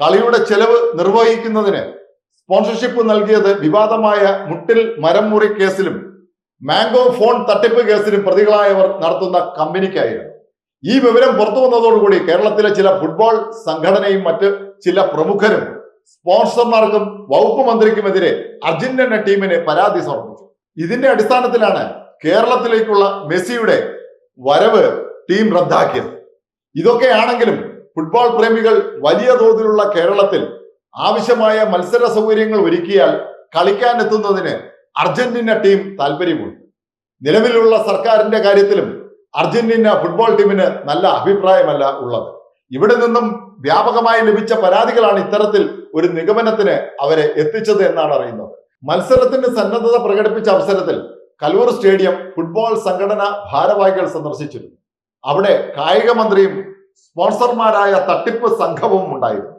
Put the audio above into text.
കളിയുടെ ചെലവ് നിർവഹിക്കുന്നതിന് സ്പോൺസർഷിപ്പ് നൽകിയത് വിവാദമായ മുട്ടിൽ മരം മുറി കേസിലും മാംഗോ ഫോൺ തട്ടിപ്പ് കേസിലും പ്രതികളായവർ നടത്തുന്ന കമ്പനിക്കായിരുന്നു. ഈ വിവരം പുറത്തു വന്നതോടുകൂടി കേരളത്തിലെ ചില ഫുട്ബോൾ സംഘടനയും മറ്റ് ചില പ്രമുഖരും സ്പോൺസർമാർക്കും വകുപ്പ് മന്ത്രിക്കുമെതിരെ അർജന്റീന ടീമിന് പരാതി സമർപ്പിച്ചു. ഇതിന്റെ അടിസ്ഥാനത്തിലാണ് കേരളത്തിലേക്കുള്ള മെസ്സിയുടെ വരവ് ടീം റദ്ദാക്കിയത്. ഇതൊക്കെയാണെങ്കിലും ഫുട്ബോൾ പ്രേമികൾ വലിയ തോതിലുള്ള കേരളത്തിൽ ആവശ്യമായ മത്സര സൗകര്യങ്ങൾ ഒരുക്കിയാൽ കളിക്കാൻ എത്തുന്നതിന് അർജന്റീന ടീം താല്പര്യമുണ്ട് നിലവിലുള്ള സർക്കാരിന്റെ കാര്യത്തിലും അർജന്റീന ഫുട്ബോൾ ടീമിന് നല്ല അഭിപ്രായമല്ല ഉള്ളത്. ഇവിടെ നിന്നും വ്യാപകമായി ലഭിച്ച പരാതികളാണ് ഇത്തരത്തിൽ ഒരു നിഗമനത്തിന് അവരെ എത്തിച്ചത് എന്നാണ് അറിയുന്നത്. മത്സരത്തിന് സന്നദ്ധത പ്രകടിപ്പിച്ച അവസരത്തിൽ കലൂർ സ്റ്റേഡിയം ഫുട്ബോൾ സംഘടന ഭാരവാഹികൾ സന്ദർശിച്ചിരുന്നു. അവിടെ കായിക മന്ത്രിയും സ്പോൺസർമാരായ തട്ടിപ്പ് സംഘവും ഉണ്ടായിരുന്നു.